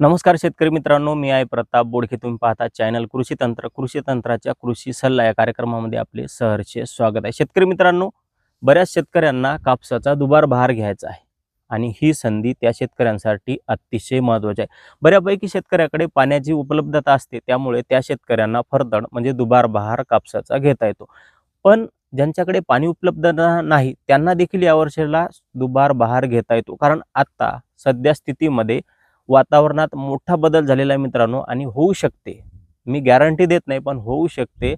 नमस्कार शेतकरी मित्रांनो मी आहे प्रताप बोडखे. तुम्ही पाहता चॅनल कृषी तंत्र. कृषी तंत्राच्या कृषी सल्ला या कार्यक्रमामध्ये आपले सहर्ष स्वागत आहे. शेतकरी मित्रांनो बऱ्याच शेतकऱ्यांना कापसाचा दुबार बहार घ्यायचा आहे आणि ही संधी त्या शेतकऱ्यांसाठी अतिशय महत्त्वाची आहे. बऱ्यापैकी शेतकऱ्याकडे पाण्याची उपलब्धता असते त्यामुळे त्या शेतकऱ्यांना फरदड म्हणजे दुबार बहार कापसाचा घेता येतो. पण ज्यांच्याकडे पाणी उपलब्ध नाही त्यांना देखील या वर्षाला दुबार बहार घेता येतो. कारण आता सध्या स्थितीमध्ये वातावरणात मोठा बदल झालेला आहे मित्रांनो आणि होऊ शकते. मी गॅरंटी देत नाही पण होऊ शकते.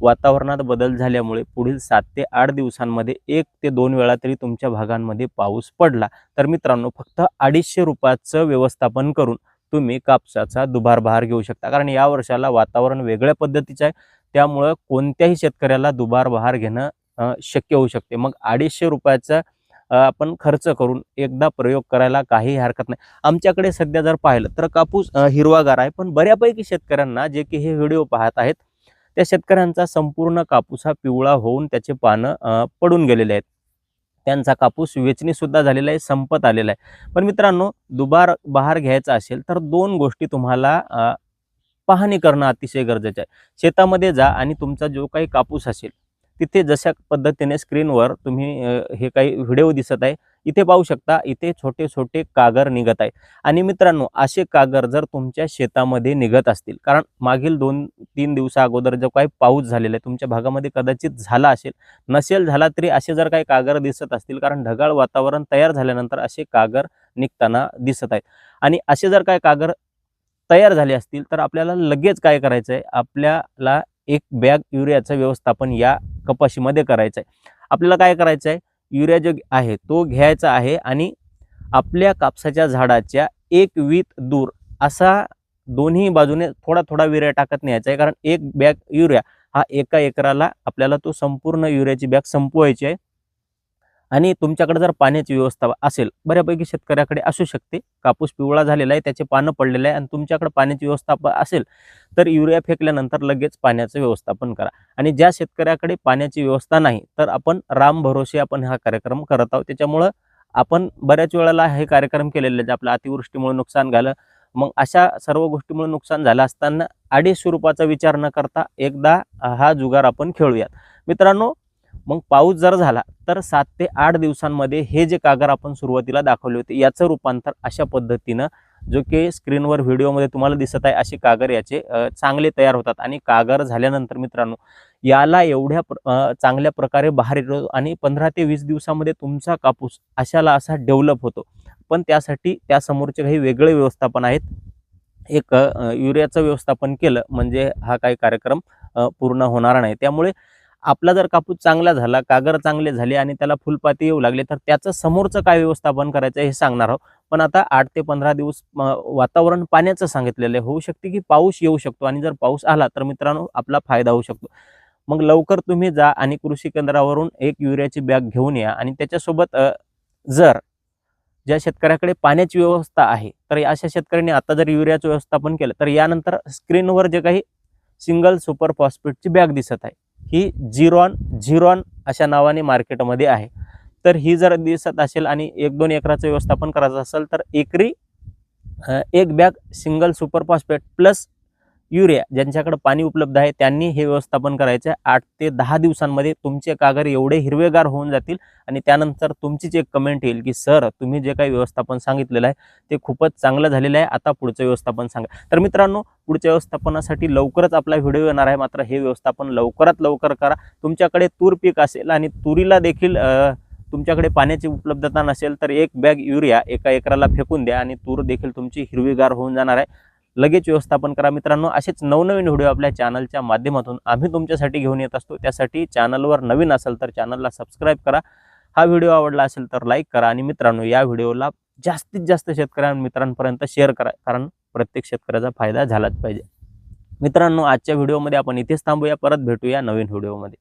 वातावरणात बदल झाल्यामुळे पुढील सात ते आठ दिवसांमध्ये एक ते दोन वेळा तरी तुमच्या भागांमध्ये पाऊस पडला. तर मित्रांनो फक्त अडीचशे रुपयाचं व्यवस्थापन करून तुम्ही कापसाचा दुबार बहार घेऊ शकता. कारण या वर्षाला वातावरण वेगळ्या पद्धतीचं आहे. त्यामुळं कोणत्याही शेतकऱ्याला दुबार बहार घेणं शक्य होऊ शकते. मग अडीचशे रुपयाचा आपण खर्च करून एकदा प्रयोग करायला काही हरकत नाही. आमच्याकडे सध्या जर पाहिलं तर कापूस हिरवागार आहे पण बऱ्यापैकी शेतकऱ्यांना जे की हे व्हिडिओ पाहत आहेत त्या शेतकऱ्यांचा संपूर्ण कापूस हा पिवळा होऊन त्याचे पानं पडून गेलेले आहेत. त्यांचा कापूस वेचणीसुद्धा झालेला आहे संपत आलेला आहे. पण मित्रांनो दुबार बहार घ्यायचा असेल तर दोन गोष्टी तुम्हाला पाहणी करणं अतिशय गरजेचं आहे. शेतामध्ये जा आणि तुमचा जो काही कापूस असेल तिथे जशा पद्धतीने स्क्रीनवर तुम्ही हे काही व्हिडिओ दिसत आहे इथे पाहू शकता इथे छोटे छोटे कागर निघत आहे. आणि मित्रांनो असे कागर जर तुमच्या शेतामध्ये निघत असतील कारण मागील दोन तीन दिवसा अगोदर जो काही पाऊस झालेला आहे तुमच्या भागामध्ये कदाचित झाला असेल नसेल झाला तरी असे जर काही कागर दिसत असतील कारण ढगाळ वातावरण तयार झाल्यानंतर असे कागर निघताना दिसत आहेत. आणि असे जर काय कागर तयार झाले असतील तर आपल्याला लगेच काय करायचं आहे आपल्याला एक बॅग युरियाचं व्यवस्थापन या कपाशीमध्ये करायचं आहे आपल्याला काय करायचं आहे युरिया जो आहे तो घ्यायचा आहे आणि आपल्या कापसाच्या झाडाच्या एक वीत दूर असा दोन्ही बाजूने थोडा थोडा युरिया टाकत न्यायचा आहे. कारण एक बॅग युरिया हा एका एकराला आपल्याला तो संपूर्ण युरियाची बॅग संपवायची आहे. आणि तुमच्याकडे जर पाण्याची व्यवस्था असेल बऱ्यापैकी शेतकऱ्याकडे असू शकते. कापूस पिवळा झालेला आहे त्याचे पानं पडलेले आहे आणि तुमच्याकडे पाण्याची व्यवस्था असेल तर युरिया फेकल्यानंतर लगेच पाण्याचं व्यवस्थापन करा. आणि ज्या शेतकऱ्याकडे पाण्याची व्यवस्था नाही तर आपण राम भरोसे आपण हा कार्यक्रम करत आहोत. त्याच्यामुळं आपण बऱ्याच वेळेला हे कार्यक्रम केलेले जे आपल्या अतिवृष्टीमुळे नुकसान झालं. मग अशा सर्व गोष्टीमुळे नुकसान झालं असताना अडीच स्वरूपाचा विचार न करता एकदा हा जुगार आपण खेळूयात. मित्रांनो मग पाऊस जर झाला तर सात ते आठ दिवसांमध्ये हे जे कागर आपण सुरुवातीला दाखवले होते याचं रूपांतर अशा पद्धतीनं जो की स्क्रीनवर व्हिडिओमध्ये तुम्हाला दिसत आहे असे कागर याचे चांगले तयार होतात. आणि कागर झाल्यानंतर मित्रांनो याला एवढ्या प्र- चांगल्या प्रकारे बाहेर येतो आणि पंधरा ते वीस दिवसामध्ये तुमचा कापूस अशाला असा डेव्हलप होतो. पण त्यासाठी त्यासमोरचे काही वेगळे व्यवस्थापन आहेत. एक युरियाचं व्यवस्थापन केलं म्हणजे हा काही कार्यक्रम पूर्ण होणार नाही. त्यामुळे आपला जर कापूस चांगला झाला कागर चांगले झाले आणि त्याला फुलपाती येऊ लागले तर त्याचं समोरचं काय व्यवस्थापन करायचं हे सांगणार आहोत. पण आता आठ ते पंधरा दिवस वातावरण पाण्याचं सांगितलेलं आहे. होऊ शकते की पाऊस येऊ शकतो आणि जर पाऊस आला तर मित्रांनो आपला फायदा होऊ शकतो. मग लवकर तुम्ही जा आणि कृषी केंद्रावरून एक युरियाची बॅग घेऊन या आणि त्याच्यासोबत जर ज्या शेतकऱ्याकडे पाण्याची व्यवस्था आहे तर अशा शेतकऱ्यांनी आता जर युरियाचं व्यवस्थापन केलं तर यानंतर स्क्रीनवर जे काही सिंगल सुपर फॉस्फेटची बॅग दिसत आहे. ही झिरॉन झिरॉन अशा नावाने मार्केटमध्ये आहे. तर ही जर दिसत असेल आणि एक दोन एकराचं व्यवस्थापन करायचं असेल तर एकरी एक bag single super phosphate plus urea ज्यांच्याकडे पाणी उपलब्ध आहे त्यांनी हे व्यवस्थापन करायचं आहे. आठ ते दहा दिवसांमध्ये तुमचे कागर एवढे हिरवेगार होऊन जातील आणि त्यानंतर तुमचीच एक कमेंट येईल की सर तुम्ही जे काही व्यवस्थापन सांगितलेलं आहे ते खूपच चांगलं झालेलं आहे. आता पुढचं व्यवस्थापन सांगा. तर मित्रांनो पुढच्या व्यवस्थापनासाठी लवकरच आपला व्हिडिओ येणार आहे. मात्र हे व्यवस्थापन लवकरात लवकर करा. तुमच्याकडे तूर पीक असेल आणि तुरीला देखील तुमच्याकडे पाण्याची उपलब्धता नसेल तर एक बॅग युरिया एका एकराला फेकून द्या आणि तूर देखील तुमची हिरवीगार होऊन जाणार आहे. लगेच व्यवस्थापन करा. मित्रांनो असेच नवनवीन व्हिडिओ आपल्या चॅनलच्या माध्यमातून आम्ही तुमच्यासाठी घेऊन येत असतो. त्यासाठी चॅनलवर नवीन असेल तर चॅनलला सबस्क्राईब करा. हा व्हिडिओ आवडला असेल तर लाईक करा आणि मित्रांनो या व्हिडिओला जास्तीत जास्त शेतकऱ्यां मित्रांपर्यंत शेअर करा. कारण प्रत्येक शेतकऱ्याचा फायदा झालाच पाहिजे. मित्रांनो आजच्या व्हिडिओमध्ये आपण इथेच थांबूया. परत भेटूया नवीन व्हिडिओमध्ये.